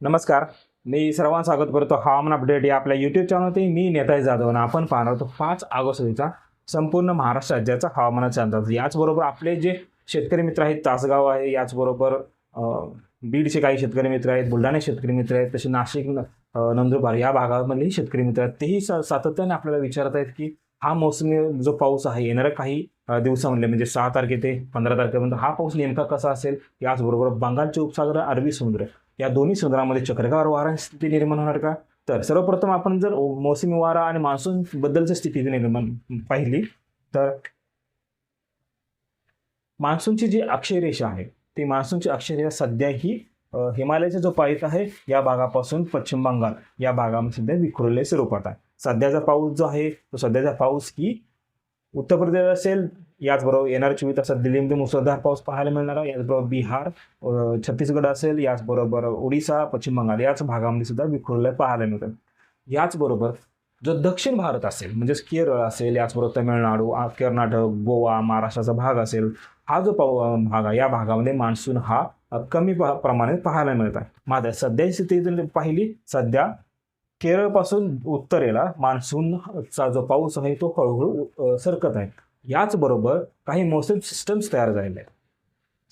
नमस्कार. मी सर्वांना स्वागत करतो. हवामान अपडेट या आपल्या युट्यूब चॅनलवरती मी नेताजी जाधव आणि आपण पाहणार आहोत पाच ऑगस्टचा संपूर्ण महाराष्ट्र राज्याचा हवामानाचा अंदाज. याचबरोबर आपले जे शेतकरी मित्र आहेत तासगाव आहे याचबरोबर बीडचे काही शेतकरी मित्र आहेत बुलढाणे शेतकरी मित्र आहेत तसे नाशिक नंदुरबार या भागामधलेही शेतकरी मित्र आहेत. तेही सातत्याने आपल्याला विचारत आहेत की हा मोसमी जो पाऊस आहे येणाऱ्या काही दिवसामध्ये दिवसामधले म्हणजे सहा तारखे ते पंधरा तारखेपर्यंत हा पाऊस नेमका कसा असेल? याचबरोबर बंगालचे उपसागर अरबी समुद्र. या दोन्ही समुद्रामध्ये चक्रकार वारा स्थिती निर्माण होणार का? तर सर्वप्रथम आपण जर मोसमी वारा आणि मान्सून बद्दलची स्थिती निर्माण पाहिली तर मान्सूनची जी अक्षय रेषा आहे ती मान्सूनची अक्षय रेषा सध्या ही हिमालयाचा जो पाईत आहे या भागापासून पश्चिम बंगाल या भागामध्ये सध्या विखुरलेल्या स्वरूपात आहे. सध्याचा पाऊस जो आहे तो सध्याचा पाऊस ही उत्तर प्रदेश असेल याचबरोबर येणाऱ्या चोवीस तासात दिल्लीमध्ये मुसळधार पाऊस पाहायला मिळणार आहे. याचबरोबर बिहार छत्तीसगड असेल याचबरोबर ओडिसा पश्चिम बंगाल याच भागामध्ये सुद्धा विखुरले पाहायला मिळतात याचबरोबर जो दक्षिण भारत असेल म्हणजेच केरळ असेल याचबरोबर तमिळनाडू आ- कर्नाटक गोवा महाराष्ट्राचा भाग असेल हा जो पाऊ भाग आहे या भागामध्ये मान्सून हा कमी प्रमाणात पाहायला मिळत आहे. मात्र सध्याची स्थिती पाहिली सध्या केरळपासून उत्तरेला मान्सूनचा जो पाऊस आहे तो हळूहळू सरकत आहे. याचबरोबर काही मोसम सिस्टम्स तयार झालेले आहेत.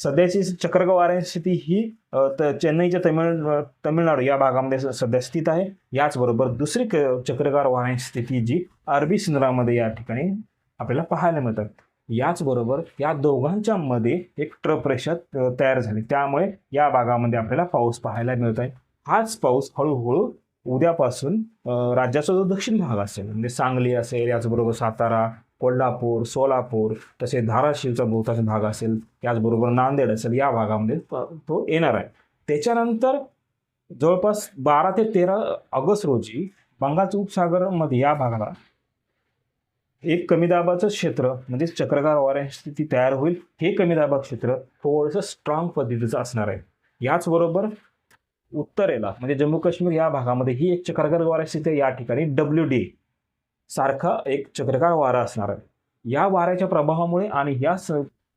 सध्याची चक्रवात स्थिती ही त- चेन्नईच्या तमिळ तमिळनाडू या भागामध्ये स- सध्या स्थित आहे. याचबरोबर दुसरी क- चक्रकार वाऱ्याची स्थिती जी अरबी समुद्रामध्ये या ठिकाणी आपल्याला पाहायला मिळतात. याचबरोबर या दोघांच्या मध्ये एक ट्रप रेषा तयार झाली. त्यामुळे या भागामध्ये आपल्याला पाऊस पाहायला मिळत आहे. हाच पाऊस हळूहळू उद्यापासून राज्याचा जो दक्षिण भाग असेल म्हणजे सांगली असेल याचबरोबर सातारा कोल्हापूर सोलापूर तसेच धाराशिवचा बहुतांश भाग असेल याचबरोबर नांदेड असेल या भागामध्ये तो येणार आहे. त्याच्यानंतर जवळपास बारा ते तेरा ऑगस्ट रोजी बंगालच्या उपसागरामध्ये या भागाला एक कमी दाबाचं क्षेत्र म्हणजे चक्रगार वाऱ्याची स्थिती तयार होईल. हे कमी दाबा क्षेत्र थोडंसं स्ट्रॉंग पद्धतीचं असणार आहे. याचबरोबर उत्तरेला म्हणजे जम्मू काश्मीर या भागामध्ये ही एक चक्रगार वारा स्थिती. या ठिकाणी डब्ल्यू डी सारखा एक चक्रकार वारा असणार आहे. या वाऱ्याच्या प्रभावामुळे आणि या स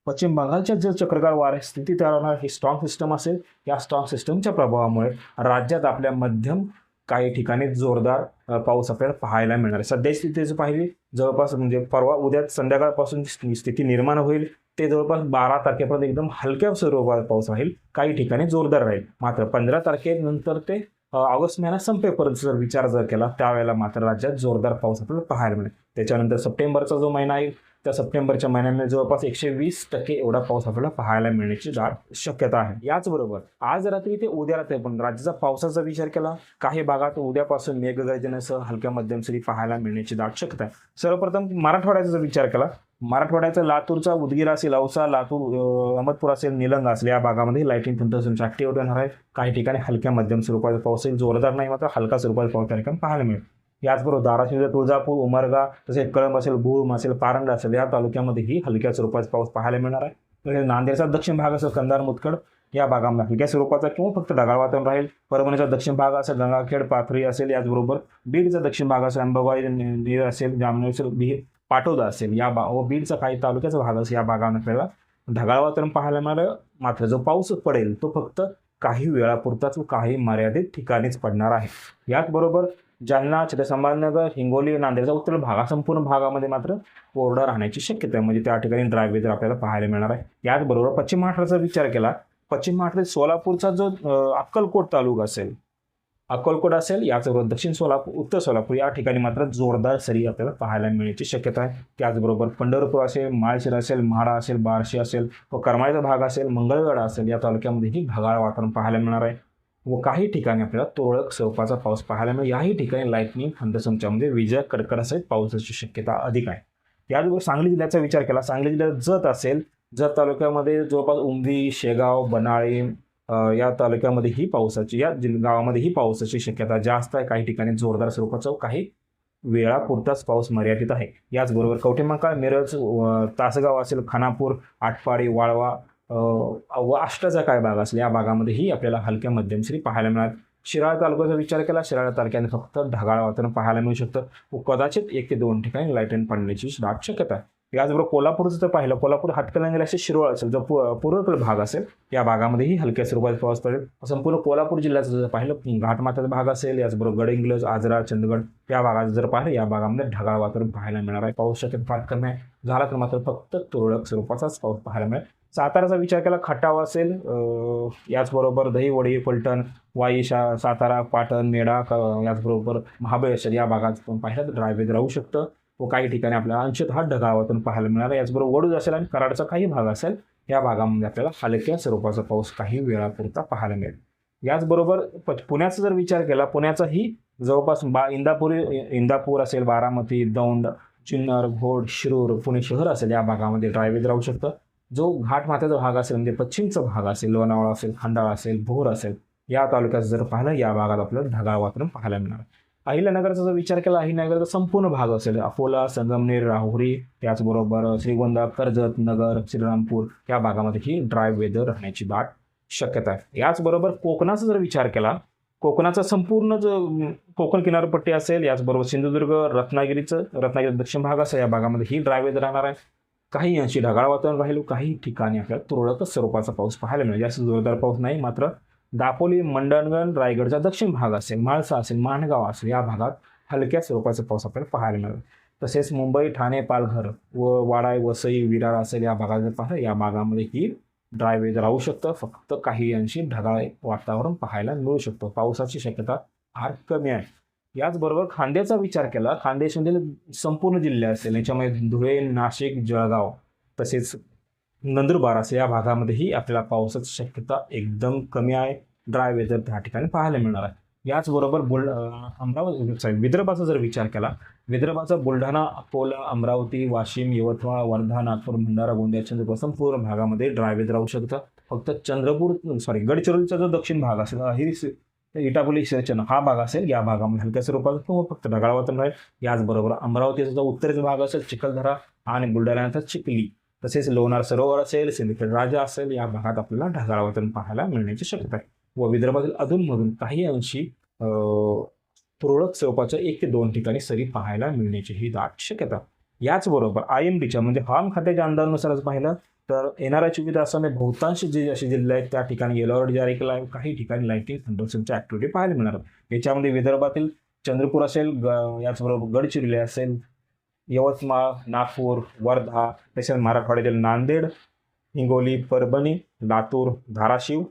पश्चिम बंगालच्या जे चक्रकार वारा स्थिती तयार होणार ही स्ट्रॉंग सिस्टम असेल. या स्ट्रॉंग सिस्टमच्या प्रभावामुळे राज्यात आपल्या मध्यम काही ठिकाणी जोरदार पाऊस आपल्याला पाहायला मिळणार आहे. सध्याची स्थिती जर पाहिली जवळपास म्हणजे परवा उद्या संध्याकाळपासून स्थिती निर्माण होईल. ते जवळपास बारा तारखेपर्यंत एकदम हलक्या स्वरूपात पाऊस राहील. काही ठिकाणी जोरदार राहील. मात्र पंधरा तारखेनंतर ते ऑगस्ट महिना संपेपर्यंत जर विचार जर केला त्यावेळेला मात्र राज्यात जोरदार पाऊस आपल्याला पाहायला मिळेल. त्याच्यानंतर सप्टेंबरचा जो महिना येईल त्या सप्टेंबरच्या महिन्यामध्ये जवळपास एकशे वीस टक्के एवढा पाऊस आपल्याला पाहायला मिळण्याची दाट शक्यता आहे. याचबरोबर आज रात्री ते उद्या रात्री पण राज्याचा पावसाचा विचार केला काही भागात उद्यापासून मेघगर्जनेसह हलक्या मध्यम सरी पाहायला मिळण्याची दाट शक्यता आहे. सर्वप्रथम मराठवाड्याचा जर विचार केला मराठवाड्याचा लातूरचा उदगीर असेल औसा लातूर अहमदपूर असेल निलंग असेल या भागामध्ये लाईटिंग तंत्रज्ञान ऍक्टिव्ह होणार आहे. काही ठिकाणी हलक्या मध्यम स्वरूपाचा पाऊस येईल जोरदार नाही मात्र हलका स्वरूपाचा पाऊस कार्यक्रम पाहायला मिळेल. याचबरोबर धाराशिव तुळजापूर उमरगा तसेच कळंब असेल गुळम असेल पारंडा असेल या तालुक्यामध्येही हलक्या स्वरूपाचा पाऊस पाहायला मिळणार आहे. तसेच नांदेडचा दक्षिण भाग असेल कंधार मुतखड या भागामध्ये हलक्या स्वरूपाचा किंवा फक्त ढगाळ वातावरण राहील. परभणीचा दक्षिण भाग असेल गंगाखेड पाथरी असेल याचबरोबर बीडचा दक्षिण भाग असेल अंबाबाई नीर असेल जामनेर असेल पाठवलं असेल. या बा व बीडचा काही तालुक्याचा भाग असेल या भागावर आपल्याला ढगाळ वातावरण पाहायला मिळालं. मात्र जो पाऊस पडेल तो फक्त काही वेळापुरताच व काही मर्यादित ठिकाणीच पडणार आहे. याचबरोबर जालना छत्रपती हिंगोली नांदेडचा उत्तर भागा संपूर्ण भागामध्ये मात्र कोरडा राहण्याची शक्यता आहे. म्हणजे त्या ठिकाणी ड्राय वेदर आपल्याला पाहायला मिळणार आहे. याचबरोबर पश्चिम महाराष्ट्राचा विचार केला. पश्चिम महाराष्ट्रात सोलापूरचा जो अक्कलकोट तालुका असेल अक्कलकोट असेल याचबरोबर दक्षिण सोलापूर उत्तर सोलापूर या ठिकाणी मात्र जोरदार सरी आपल्याला पाहायला मिळण्याची शक्यता आहे. त्याचबरोबर पंढरपूर असेल माळशिर असेल म्हाडा असेल बारशी असेल व करमाळ्याचा भाग असेल मंगळवेढा असेल या तालुक्यामध्येही ढगाळ वातावरण पाहायला मिळणार आहे. व काही ठिकाणी आपल्याला तुरळक स्वरूपाचा पाऊस पाहायला मिळेल. याही ठिकाणी लाईटनिंग थंडसमच्यामध्ये विजय कडकडासहित पावसाची शक्यता अधिक आहे. त्याचबरोबर सांगली जिल्ह्याचा विचार केला. सांगली जिल्ह्यात जत असेल जत तालुक्यामध्ये जवळपास उमदी शेगाव बनाळी या तालुक्यामध्ये ही पावसाची या जिल गावामध्ये ही पावसाची शक्यता जास्त आहे. काही ठिकाणी जोरदार स्वरूपाचा काही वेळापुरताच पाऊस मर्यादित आहे. याचबरोबर कवठेमंकाळ मिरज तासगाव असेल खानापूर आटपाडी वाळवा व आष्टाचा काय भाग असेल या भागामध्येही आपल्याला हलक्या मध्यम पाहायला मिळाल शिराळा तालुक्याचा विचार केला शिराळा तालुक्याने फक्त ढगाळ वातावरण पाहायला मिळू शकतं. व कदाचित एक ते दोन ठिकाणी लाईटन पडण्याची दाट शक्यता आहे. याचबरोबर कोल्हापूरचं जर पाहिलं. कोल्हापूर हातकलंगले असे शिरोळ असेल जो पू- भाग असेल या भागामध्येही हलक्या स्वरूपाचा पाऊस पडेल संपूर्ण कोल्हापूर जिल्ह्याचं जर पाहिलं घाटमाथ्याचा भाग असेल याचबरोबर गडहिंग्लज आजरा चंदगड या भागाचं जर पाहिलं या भागामध्ये ढगाळ वातावरण पाहायला मिळणार आहे. पाऊस शक्यत फार कमी आहे. झाला तर मात्र फक्त तुरळक स्वरूपाचाच पाऊस पाहायला मिळेल. साताराचा विचार केला खटाव असेल याचबरोबर दहीवडी फलटण वाई शा सातारा पाटण मेढा क- याचबरोबर महाबळेश्वर या भागात पण पाहिलं तर ड्रायवेज राहू शकतं. व काही ठिकाणी आपल्याला अंशतः ढगावातून पाहायला मिळणार आहे. याचबरोबर वडूज असेल आणि कराडचा काही भाग असेल या भागामध्ये आपल्याला हलक्या स्वरूपाचा पाऊस काही वेळापुरता पाहायला मिळेल. याचबरोबर प- पुण्याचा जर विचार केला पुण्याचाही जवळपास बा इंदापूर इंदापूर असेल बारामती दौंड चिन्नर घोड शिरूर पुणे शहर असेल या भागामध्ये ड्रायवेज राहू शकतं. जो घाटमाथ्याचा भाग असेल म्हणजे पश्चिमचा भाग असेल लोणावळा असेल खंडाळा असेल भोर असेल या तालुक्यात जर पाहिलं या भागात आपल्याला ढगाळ वातावरण पाहायला मिळणार अहिल्यानगरचा जर विचार केला अहिल्यानगरचा संपूर्ण भाग असेल. अकोला संगमनेर राहुरी त्याचबरोबर श्रीगोंदा कर्जत नगर श्रीरामपूर या भागामध्ये ही ड्राय वेदर राहण्याची दाट शक्यता आहे. याचबरोबर कोकणाचा जर विचार केला कोकणाचा संपूर्ण जो कोकण किनारपट्टी असेल याचबरोबर सिंधुदुर्ग रत्नागिरीचं रत्नागिरी दक्षिण भाग असेल या भागामध्ये ही ड्राय वेदर राहणार आहे. काही अंशी ढगाळ वातावरण राहील काही ठिकाणी आपल्याला तुरळक स्वरूपाचा पाऊस पाहायला मिळेल. जास्त जोरदार पाऊस नाही मात्र दापोली मंडणगण रायगडचा दक्षिण भाग असेल माळसा असेल माणगाव असेल या भागात हलक्या स्वरूपाचा पाऊस आपल्याला पाहायला मिळेल. तसेच मुंबई ठाणे पालघर व वाडाय वसई विरार असेल या भागात जर पाहिलं या भागामध्ये ही ड्राय वेदर राहू शकतं फक्त काही अंशी ढगाळ वातावरण पाहायला मिळू शकतं. पावसाची शक्यता फार कमी आहे. याचबरोबर खांद्याचा विचार केला खानदेशमधील संपूर्ण जिल्हे असेल याच्यामध्ये धुळे नाशिक जळगाव तसेच नंदुरबार असे या भागामध्येही आपल्याला पावसाची शक्यता एकदम कमी आहे. ड्राय वेदर त्या ठिकाणी पाहायला मिळणार आहे. याचबरोबर बुल अमरावती सॉरी विदर्भाचा जर विचार केला विदर्भाचा बुलढाणा अकोला अमरावती वाशिम यवतमाळ वर्धा नागपूर भंडारा गोंदिया चंद्रपूर संपूर्ण भागामध्ये ड्राय वेदर राहू शकतं. फक्त चंद्रपूर सॉरी गडचिरोलीचा जो दक्षिण भाग असेल अहिरी इटापल्ली सिंचन हा भाग असेल या भागामध्ये हलक्या स्वरूपात किंवा फक्त ढगाळ वातावरण राहील याचबरोबर अमरावतीचा जो उत्तरेचा भाग असेल चिखलदरा आणि बुलढाण्याचा चिखली. तसेच लोणार सरोवर असेल सिंदखेड राजा असेल या भागात आपल्याला ढगाळ वातावरण पाहायला मिळण्याची शक्यता आहे. व विदर्भातील अधूनमधून काही अंशी तुरळक स्वरूपाच्या एक ते दोन ठिकाणी सरी पाहायला मिळण्याची ही दाट शक्यता. याचबरोबर आय एम डीच्या म्हणजे हवामान खात्याच्या अंदाजानुसारच पाहिलं तर येणाऱ्या चोवीस तासामध्ये बहुतांश जे असे जिल्हे आहेत त्या ठिकाणी येलो अलर्ट जारी केला आहे. काही ठिकाणी लाईटिंग थंडरसनची ॲक्टिव्हिटी पाहायला मिळणार याच्यामध्ये विदर्भातील चंद्रपूर असेल ग याचबरोबर गडचिरोली असेल यवतमाळ नागपूर वर्धा तसेच मराठवाड्यातील नांदेड हिंगोली परभणी लातूर धाराशिव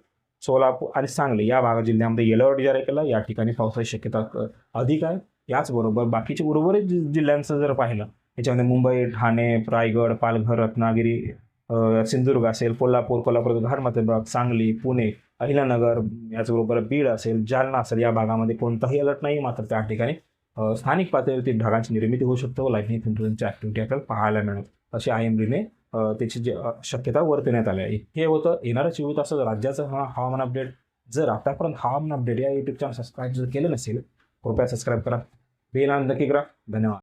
सोलापूर आणि सांगली या भागा जिल्ह्यामध्ये येलो अलर्ट जारी केला. या ठिकाणी पावसाची शक्यता अधिक आहे. याचबरोबर बाकीचे उर्वरित जिल्ह्यांचं जर पाहिलं याच्यामध्ये मुंबई ठाणे रायगड पालघर रत्नागिरी सिंधुदुर्ग असेल कोल्हापूर कोल्हापूर घाटमाथे भाग सांगली पुणे अहिल्यानगर याचबरोबर बीड असेल जालना असेल या भागामध्ये कोणताही अलर्ट नाही मात्र त्या ठिकाणी स्थानिक पातळीवरती ढगांची निर्मिती होऊ शकते व लाईटनिंग थंडरची ॲक्टिव्हिटी आपल्याला पाहायला मिळेल अशी आय एम डीने त्याची जे शक्यता वर्तवण्यात आली आहे. हे होतं येणाऱ्या चोवीस तासात राज्याचं हा हवामान अपडेट जर आतापर्यंत हवामान अपडेट या युट्यूब चॅनल सबस्क्राईब जर केलं नसेल कृपया सबस्क्राईब करा. बेल नक्की करा. धन्यवाद.